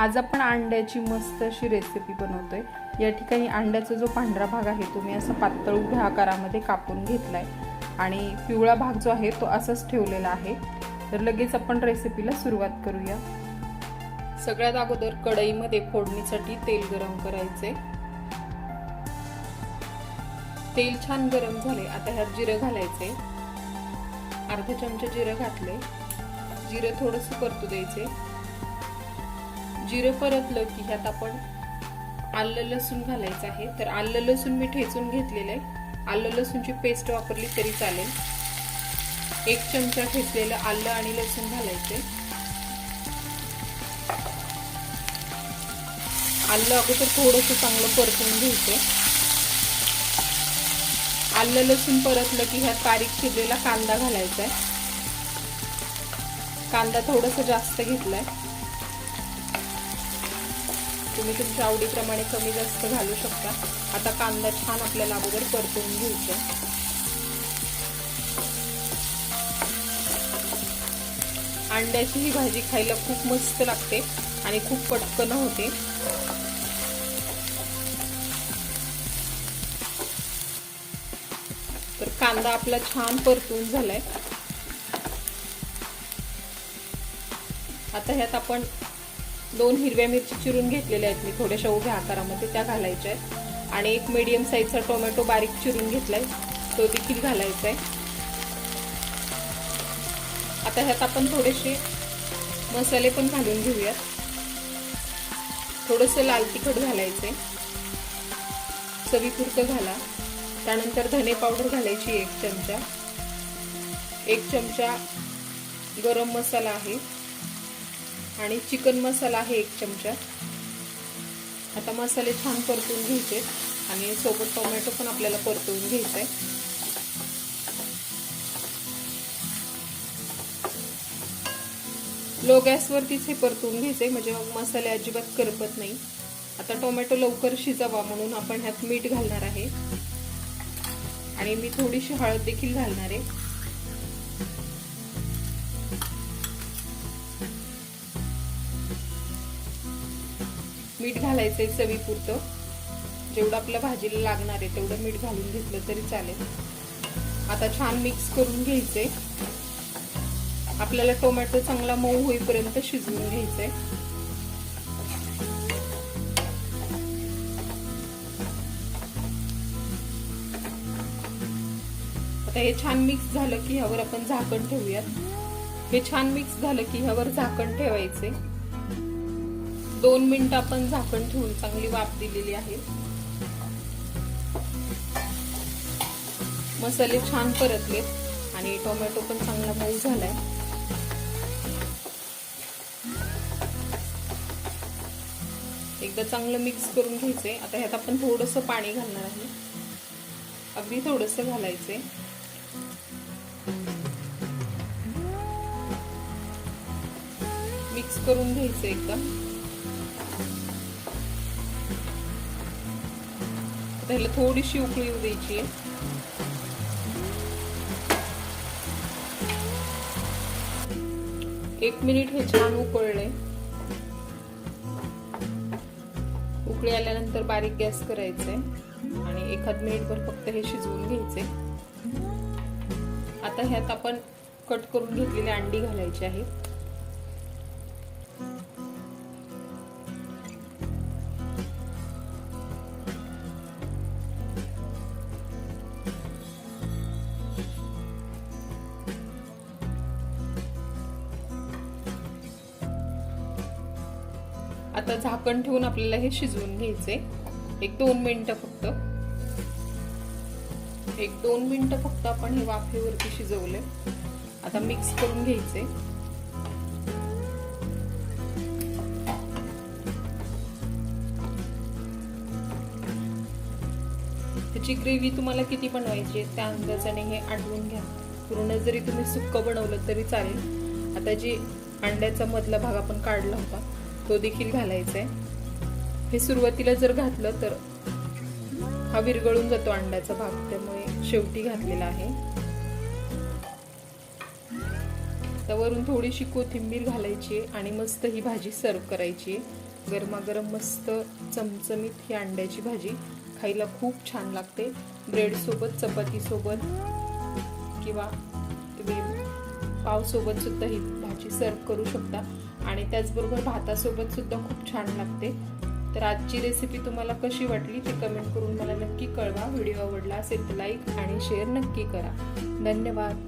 आज आपण अंड्याची मस्त अशी रेसिपी बनवतोय. या ठिकाणी अंड्याचा जो पांढरा भाग आहे तो मी असा पातळ उभ्या आकारामध्ये कापून घेतला आहे आणि पिवळा भाग जो आहे तो असाच ठेवलेला आहे. तर लगेच आपण रेसिपीला सुरुवात करूया. सगळ्यात अगोदर कढईमध्ये फोडणीसाठी तेल गरम करायचे तेल छान गरम झाले आता ह्यात जिरं घालायचे अर्धा चमचा जिरं घातले जिरं थोडंसं परतू द्यायचे जिरं परतलं की ह्यात आपण आलं लसूण घालायचं आहे. तर आलं लसूण मी ठेचून घेतलेलं आहे. आलं लसूणची पेस्ट वापरली तरी चालेल. एक चमचा ठेचलेलं आलं आणि लसूण घालायचे आलं अगोदर थोडंसं चांगलं परतून घ्यायचं आलं लसूण परतलं की ह्यात बारीक चिरलेला कांदा घालायचा आहे. कांदा थोडासा जास्त घेतलाय. तुम्ही तुमच्या आवडीप्रमाणे कमी जास्त घालू शकता. आता कांदा छान आपल्याला अगोदर परतवून घ्यायचा अंड्याची ही भाजी खायला खूप मस्त लागते आणि खूप पटकन होते. तर कांदा आपला छान परतून झालाय. आता ह्यात आपण दोन हिरव्या मिरची चिरून घेतलेल्या आहेत मी. थोड्याशा उभ्या आकारामध्ये त्या घालायच्या आहेत. आणि एक मीडियम साईजचा टोमॅटो बारीक चिरून घेतलाय. तो देखील घालायचा आहे. आता ह्यात आपण थोडेसे मसाले पण घालून घेऊयात. थोडंसं लाल तिखट घालायचे चवीपुरतं घाला. त्यानंतर धने पावडर घालायची एक चमचा. एक चमचा गरम मसाला आहे. आणि चिकन मसाला आहे एक चमचा. आता मसाले छान परतून घ्यायचे आणि सोबत टोमॅटो पण आपल्याला परतवून घ्यायचं आहे लो गॅसवरतीच हे परतून घ्यायचे म्हणजे मग मसाले अजिबात करपत नाही. आता टोमॅटो लवकर शिजावा म्हणून आपण ह्यात मीठ घालणार आहे. आणि मी थोडीशी हळद देखील घालणार आहे. मीठ घालायचंय चवीपुरतं. जेवढं आपल्या भाजीला लागणार आहे तेवढं मीठ घालून घेतलं तरी चालेल. आता छान मिक्स करून घ्यायचंय. आपल्याला टोमॅटो चांगला मऊ होईपर्यंत शिजवून घ्यायचंय. आता हे छान मिक्स झालं की ह्यावर आपण झाकण ठेवूयात. हे छान मिक्स झालं की ह्यावर झाकण ठेवायचे दोन मिनिट आपण झाकण ठेवून चांगली वाफ दिलेली आहे. मसाले छान परतले आणि टोमॅटो पण चांगला मऊ झालाय. एकदा चांगलं मिक्स करून घ्यायचंय. आता ह्यात आपण थोडस पाणी घालणार आहे. अगदी थोडस घालायचंय. मिक्स करून घ्यायचं एकदम. त्याला थोडीशी उकळी येऊ द्यायची आहे एक मिनिट हे छान उकळले उकळी आल्यानंतर बारीक गॅस करायचे आणि एखाद मिनिटभर फक्त हे शिजवून घ्यायचे. आता ह्यात आपण कट करून घेतलेली अंडी घालायची आहे आता झाकण ठेवून आपल्याला हे शिजवून घ्यायचे एक दोन मिनिटं फक्त. एक दोन मिनिटं फक्त आपण हे वाफेवरती शिजवले आता मिक्स करून घ्यायचे त्याची ग्रेव्ही तुम्हाला किती बनवायची त्या अंदाजाने हे आठवून घ्या. पूर्ण जरी तुम्ही सुक्क बनवलं तरी चालेल. आता जी अंड्याचा मधला भाग आपण काढला होता तो देखील घालायचा आहे हे सुरुवातीला जर घातलं तर हा विरगळून जातो अंड्याचा भाग त्यामुळे शेवटी घातलेला आहे. त्यावरून थोडीशी कोथिंबीर घालायची आणि मस्त ही भाजी सर्व करायची गरमागरम मस्त चमचमीत ही अंड्याची भाजी खायला खूप छान लागते. ब्रेडसोबत चपातीसोबत किंवा तुम्ही पावसोबत सुद्धा ही भाजी सर्व करू शकता. आणि त्याचबरोबर भातासोबत सुद्धा खूप छान लागते. तर आजची रेसिपी तुम्हाला कशी वाटली ते कमेंट करून मला नक्की कळवा. व्हिडिओ आवडला असेल तर लाईक आणि शेअर नक्की करा. धन्यवाद.